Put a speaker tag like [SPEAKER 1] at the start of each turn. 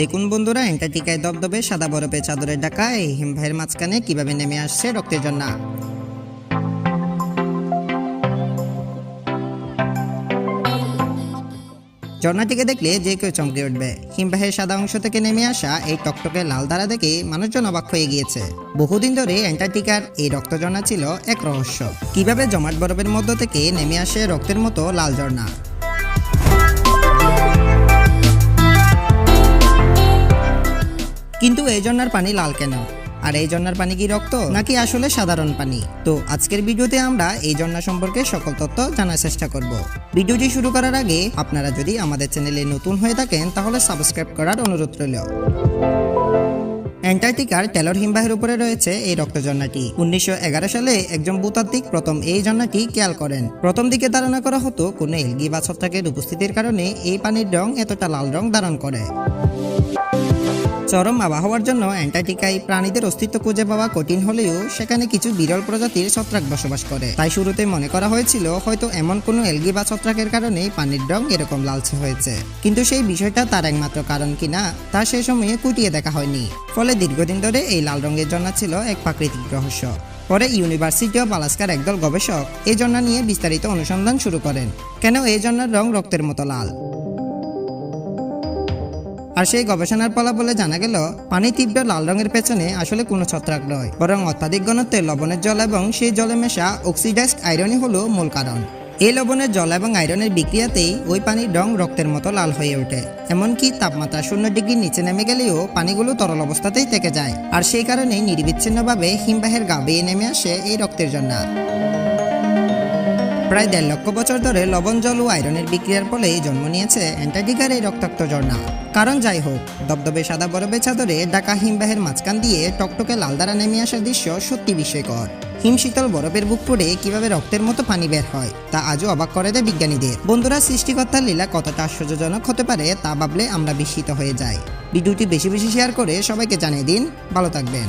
[SPEAKER 1] দেখুন বন্ধুরা অ্যান্টার্কটিকায় দবদবে সাদা বরফে চাদরের ঢাকা এই হিমবাহের মাঝখানে কীভাবে নেমে আসছে রক্তের জন্য ঝর্ণাটিকে দেখলে যে কেউ চমকে উঠবে। হিমবাহের সাদা অংশ থেকে নেমে আসা এই টকটকে লাল ধারা দেখে মানুষজন অবাক হয়ে গিয়েছে। বহুদিন ধরে অ্যান্টার্কটিকার এই রক্তঝর্ণা ছিল এক রহস্য। কীভাবে জমাট বরফের মধ্য থেকে নেমে আসে রক্তের মতো লাল ঝর্ণা? কিন্তু এই ঝর্ণার পানি লাল কেন? আর এই ঝর্ণার পানি কি রক্ত? নাকি আসলে সাধারণ পানি? তো আজকের ভিডিওতে আমরা এই ঝর্ণা সম্পর্কে সকল তথ্য জানার চেষ্টা করব। ভিডিওটি শুরু করার আগে আপনারা যদি আমাদের চ্যানেলে নতুন হয়ে থাকেন, তাহলে সাবস্ক্রাইব করার অনুরোধ রইল। অ্যান্টার্কটিকার টেলর হিমবাহের উপরে রয়েছে এই রক্তঝর্ণাটি। উনিশশো সালে একজন ভূতাত্ত্বিক প্রথম এই ঝর্ণাটি খেয়াল করেন। প্রথম দিকে ধারণা করা হতো কোনো এলগি বা ছত্রাকের উপস্থিতির কারণে এই পানির রং এতটা লাল রং ধারণ করে। চরম আবহাওয়ার জন্য অ্যান্টার্কটিকায় প্রাণীদের অস্তিত্ব খুঁজে পাওয়া কঠিন হলেও সেখানে কিছু বিরল প্রজাতির ছত্রাক বসবাস করে। তাই শুরুতে মনে করা হয়েছিল হয়তো এমন কোনো এলগি বা ছত্রাকের কারণেই পানির রং এরকম লালচে হয়েছে। কিন্তু সেই বিষয়টা তার একমাত্র কারণ কিনা তা সে সময়ে কুটিয়ে দেখা হয়নি। ফলে দীর্ঘদিন ধরে এই লাল রঙের জন্য ছিল এক প্রাকৃতিক রহস্য। পরে ইউনিভার্সিটি অফ আলাস্কার একদল গবেষক এই জন্না নিয়ে বিস্তারিত অনুসন্ধান শুরু করেন। কেন এই জন্নার রং রক্তের মতো লাল? আর সেই গবেষণার ফলাফলে জানা গেল, পানি তীব্র লাল রঙের পেছনে আসলে কোনো ছত্রাক নয় বরং অত্যাধিক ঘনত্বে লবণের জল এবং সেই জলে মেশা অক্সিডাইজড আয়রনই হলো মূল কারণ। এই লবণের জল এবং আয়রনের বিক্রিয়াতেই ওই পানির রং রক্তের মতো লাল হয়ে ওঠে, এমনকি তাপমাত্রা শূন্য ডিগ্রির নিচে নেমে গেলেও পানিগুলো তরল অবস্থাতেই থেকে যায়, আর সেই কারণেই নির্বিচ্ছিন্নভাবে হিমবাহের গা বেয়ে নেমে আসে এই রক্তের জন্য। প্রায় দেড় লক্ষ বছর ধরে লবণ, জল ও আয়রনের বিক্রিয়ার ফলে জন্ম নিয়েছে অ্যান্টার্কটিকার এই রক্তাক্ত ঝর্ণা। কারণ যাই হোক দবদবে সাদা বরফে চাদরে ঢাকা হিমবাহের মাঝখান দিয়ে টকটকে লাল দ্বারা নেমে আসার দৃশ্য সত্যি বিস্ময়কর। হিম শীতল বরফের বুক পড়ে কীভাবে রক্তের মতো পানি বের হয়, তা আজও অবাক করে দেয় বিজ্ঞানীদের। বন্ধুরা, সৃষ্টিকর্তার লীলা কতটা আশ্চর্যজনক হতে পারে তা ভাবলে আমরা বিস্মিত হয়ে যাই। ভিডিওটি বেশি বেশি শেয়ার করে সবাইকে জানিয়ে দিন, ভালো থাকবেন।